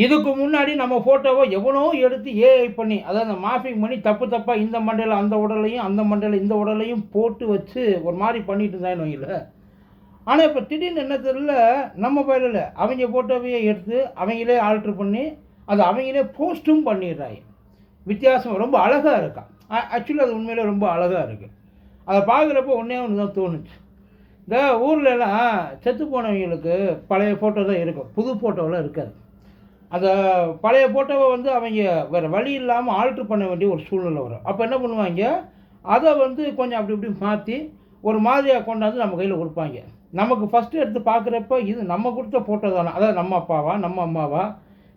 இதுக்கு முன்னாடி நம்ம ஃபோட்டோவை எவனோ எடுத்து ஏஐ பண்ணி அதாவது அந்த மாஃபிங் பண்ணி தப்பு தப்பாக இந்த மண்டையில் அந்த உடலையும் அந்த மண்டையில் இந்த உடலையும் போட்டு வச்சு ஒரு மாதிரி பண்ணிட்டு இருந்தான்னு வைங்கள ஆனால் இப்போ திடீர்னு என்ன தெரியல நம்ம பயிலில் அவங்க ஃபோட்டோவையே எடுத்து அவங்களே ஆல்ட்ரு பண்ணி அதை அவங்களே போஸ்ட்டும் பண்ணிடுறாங்க. வித்தியாசம் ரொம்ப அழகாக இருக்கான் ஆக்சுவலி அது உண்மையிலே ரொம்ப அழகாக இருக்குது அதை பார்க்குறப்போ ஒன்றே ஒன்று தான் தோணுச்சு. இந்த ஊர்லலாம் செத்து போனவங்களுக்கு பழைய ஃபோட்டோ தான் இருக்கும். புது ஃபோட்டோலாம் இருக்காது. அந்த பழைய ஃபோட்டோவை வந்து அவங்க வேறு வழி இல்லாமல் ஆல்ட்ரு பண்ண வேண்டிய ஒரு சூழ்நிலை வரும். அப்போ என்ன பண்ணுவாங்க? அதை வந்து கொஞ்சம் அப்படி இப்படி மாற்றி ஒரு மாதிரியாக கொண்டாந்து நம்ம கையில் கொடுப்பாங்க. நமக்கு ஃபஸ்ட்டு எடுத்து பார்க்குறப்ப இது நம்ம கொடுத்த ஃபோட்டோ தானே? அதாவது நம்ம அப்பாவா? நம்ம அம்மாவா?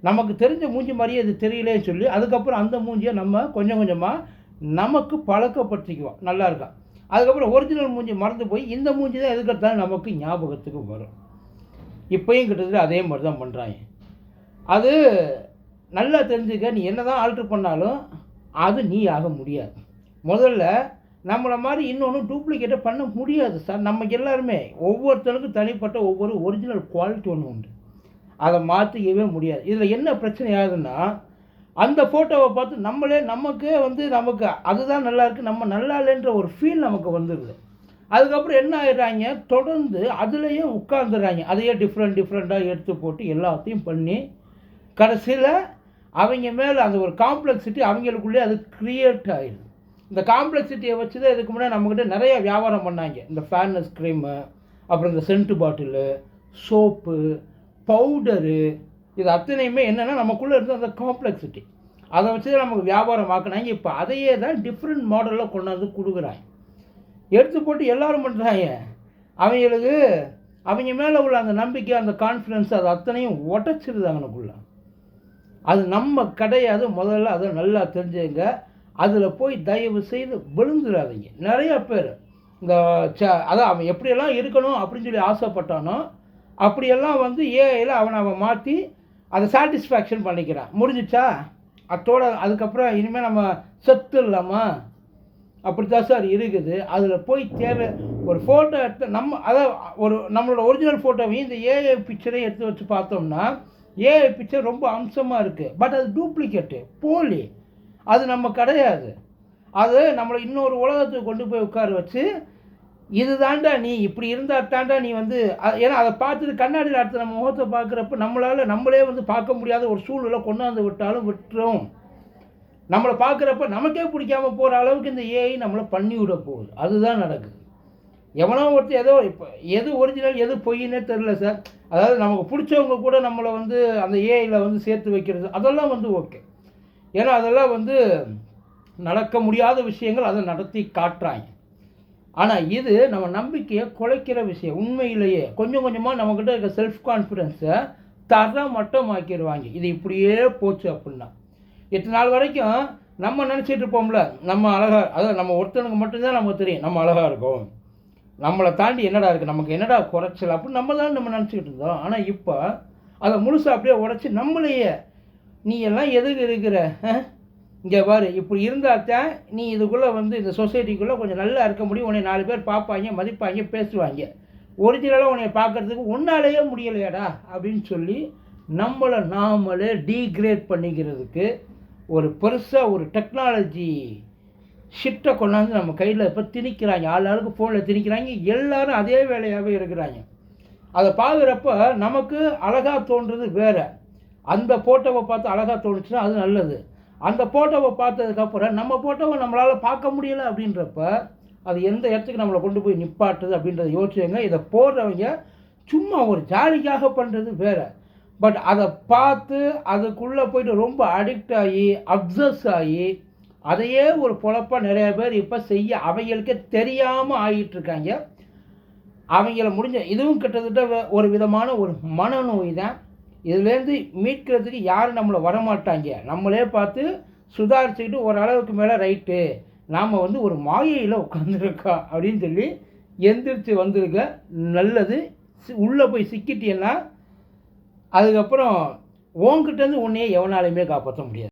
நமக்கு தெரிஞ்ச மூஞ்சி மாதிரியே இது தெரியலேன்னு சொல்லி அதுக்கப்புறம் அந்த மூஞ்சியை நம்ம கொஞ்சம் கொஞ்சமாக நமக்கு பழக்கப்படுத்திக்குவோம். நல்லா இருக்கா? அதுக்கப்புறம் ஒரிஜினல் மூஞ்சி மறந்து போய் இந்த மூஞ்சி தான் எதுக்கெடுத்தாலும் நமக்கு ஞாபகத்துக்கு வரும். இப்போயும் கிட்டத்தட்ட அதே மாதிரி தான் பண்ணுறாங்க அது நல்லா தெரிஞ்சுக்க நீ என்ன தான் ஆல்ட்ரு பண்ணாலும் அது நீ ஆக முடியாது. முதல்ல நம்மளை மாதிரி இன்னொன்று டூப்ளிகேட்டை பண்ண முடியாது சார் நம்ம எல்லாருமே ஒவ்வொருத்தருக்கும் தனிப்பட்ட ஒவ்வொரு ஒரிஜினல் குவாலிட்டி ஒன்று உண்டு. அதை மாற்றிக்கவே முடியாது. இதில் என்ன பிரச்சனை ஆகுதுன்னா அந்த ஃபோட்டோவை பார்த்து நம்மளே நமக்கே வந்து நமக்கு அதுதான் நல்லா இருக்குது நம்ம நல்லா இல்லைன்ற ஒரு ஃபீல் நமக்கு வந்துடுது அதுக்கப்புறம் என்ன ஆகிடுறாங்க தொடர்ந்து அதுலேயே உட்காந்துடுறாங்க அதையே டிஃப்ரெண்ட் டிஃப்ரெண்ட்டாக எடுத்து போட்டு எல்லாத்தையும் பண்ணி கடைசியில் அவங்க மேலே அந்த ஒரு காம்ப்ளெக்சிட்டி அவங்களுக்குள்ளே அது க்ரியேட் ஆகிடுது இந்த காம்ப்ளெக்சிட்டியை வச்சு தான் இதுக்கு முன்னாடி நம்மக்கிட்ட நிறைய வியாபாரம் பண்ணாங்க. இந்த ஃபேர்னஸ் க்ரீமு அப்புறம் இந்த சென்ட்டு பாட்டிலு சோப்பு பவுடரு இது அத்தனையுமே என்னென்னா நமக்குள்ளே இருந்த அந்த காம்ப்ளெக்சிட்டி அதை வச்சு தான் நமக்கு வியாபாரம் ஆக்கினாங்க. இப்போ அதையே தான் டிஃப்ரெண்ட் மாடலில் கொண்டாந்து கொடுக்குறாங்க. எடுத்து போட்டு எல்லோரும் பண்ணுறாங்க அவங்களுக்கு அவங்க மேலே உள்ள அந்த நம்பிக்கை அந்த கான்ஃபிடென்ஸ் அது அத்தனையும் உடச்சிருது அவனுக்குள்ளே. அது நம்ம கிடையாது முதல்ல அதை நல்லா தெரிஞ்சுங்க. அதில் போய் தயவு செய்து விழுந்துடாதீங்க நிறையா பேர் இந்த ச அதான் அவன் எப்படியெல்லாம் இருக்கணும் அப்படின்னு சொல்லி ஆசைப்பட்டானோ அப்படியெல்லாம் வந்து ஏஐயில் அவனை அவன் மாற்றி அதை சாட்டிஸ்ஃபேக்ஷன் பண்ணிக்கிறான். முடிஞ்சிச்சா? அத்தோட அதுக்கப்புறம் இனிமேல் நம்ம செத்து இல்லாமா? அப்படித்தான் சார் இருக்குது. அதில் போய் தேவை ஒரு ஃபோட்டோ எடுத்து நம்ம அதாவது ஒரு நம்மளோட ஒரிஜினல் ஃபோட்டோவையும் இந்த ஏஐ பிக்சரையும் எடுத்து வச்சு பார்த்தோம்னா ஏஐ பிக்சர் ரொம்ப அம்சமாக இருக்குது பட் அது டூப்ளிகேட்டு போலி. அது நம்ம கிடையாது. அது நம்மளை இன்னொரு உலகத்துக்கு கொண்டு போய் உட்கார வச்சு இது தாண்டா நீ இப்படி இருந்தால் தாண்டா நீ வந்து ஏன்னா அதை பார்த்துட்டு கண்ணாடியில் அடுத்த நம்ம முகத்தை பார்க்குறப்ப நம்மளால் நம்மளே வந்து பார்க்க முடியாத ஒரு சூழ்நிலை கொண்டாந்து விட்டாலும் விட்டுரும். நம்மளை பார்க்குறப்ப நமக்கே பிடிக்காம போகிற அளவுக்கு இந்த ஏஐ நம்மளை பண்ணி விட போகுது. அதுதான் நடக்குது. எவனோ ஒருத்தர் ஏதோ இப்போ எது ஒரிஜினல் எது பொய்னே தெரில சார் அதாவது நமக்கு பிடிச்சவங்க கூட நம்மளை வந்து அந்த ஏஐயில் வந்து சேர்த்து வைக்கிறது அதெல்லாம் வந்து ஓகே ஏன்னா அதெல்லாம் வந்து நடக்க முடியாத விஷயங்கள் அதை நடத்தி காட்டுறாங்க. ஆனால் இது நம்ம நம்பிக்கையை குலைக்கிற விஷயம். உண்மையிலேயே கொஞ்சம் கொஞ்சமாக நம்மக்கிட்ட இருக்க செல்ஃப் கான்ஃபிடென்ஸை தர மட்டும் ஆக்கிடுவாங்க இது இப்படியே போச்சு அப்படின்னா. இத்தனை நாள் வரைக்கும் நம்ம நினச்சிட்டு இருப்போம்ல நம்ம அழகாக அதாவது நம்ம ஒருத்தனுக்கு மட்டும்தான் நமக்கு தெரியும் நம்ம அழகாக இருக்கும். நம்மளை தாண்டி என்னடா இருக்குது நமக்கு என்னடா குறைச்சல்? அப்படின்னு நம்ம தான் நம்ம நினச்சிக்கிட்டு இருந்தோம். ஆனால் இப்போ அதை முழுசாக அப்படியே உடச்சி நம்மளையே நீ எல்லாம் எதுக்கு இருக்கிற? இங்கே பாரு இப்படி இருந்தால் தான் நீ இதுக்குள்ளே வந்து இந்த சொசைட்டிக்குள்ளே கொஞ்சம் நல்லா இருக்க முடியும். உன்னை நாலு பேர் பார்ப்பாங்க மதிப்பாங்க பேசுவாங்க. ஒரிஜினலாக உன்னை பார்க்குறதுக்கு ஒன்றாலேயே முடியலையாடா அப்படின்னு சொல்லி நம்மளை நாமளே டீக்ரேட் பண்ணிக்கிறதுக்கு ஒரு பெருசாக ஒரு டெக்னாலஜி ஷிஃப்ட்டை கொண்டாந்து நம்ம கையில் இப்போ திணிக்கிறாங்க. ஆள் ஆளுக்கு ஃபோனில் திணிக்கிறாங்க. எல்லோரும் அதே வேலையாகவே இருக்கிறாங்க. அதை பார்க்குறப்ப நமக்கு அழகாக தோன்றது வேறு. அந்த ஃபோட்டோவை பார்த்து அழகாக தோணுச்சுன்னா அது நல்லது. அந்த ஃபோட்டோவை பார்த்ததுக்கப்புறம் நம்ம ஃபோட்டோவை நம்மளால் பார்க்க முடியலை அப்படின்றப்ப அது எந்த இடத்துக்கு நம்மளை கொண்டு போய் நிப்பாட்டுது அப்படின்றத யோசிச்சுங்க இதை போடுறவங்க சும்மா ஒரு ஜாலிக்காக பண்ணுறது வேறு. பட் அதை பார்த்து அதுக்குள்ளே போய்ட்டு ரொம்ப அடிக்ட் ஆகி அப்சஸ் ஆகி அதையே ஒரு பொழப்பாக நிறைய பேர் இப்போ செய்ய அவங்களுக்கே தெரியாமல் ஆகிட்டுருக்காங்க அவங்கள முடிஞ்ச இதுவும் கிட்டத்தட்ட ஒரு விதமான ஒரு மனநோய் தான். இதுலேருந்து மீட்கிறதுக்கு யாரும் நம்மளை வரமாட்டாங்க. நம்மளே பார்த்து சுதாரிச்சுக்கிட்டு ஓரளவுக்கு மேலே ரைட்டு நாம் வந்து ஒரு மாயையில் உட்காந்துருக்கோம் அப்படின்னு சொல்லி எந்திரிச்சு வந்திருக்க நல்லது. உள்ளே போய் சிக்கிட்டீங்கன்னா அதுக்கப்புறம் உங்ககிட்டேருந்து உன்னையே எவனாலையுமே காப்பாற்ற முடியாது.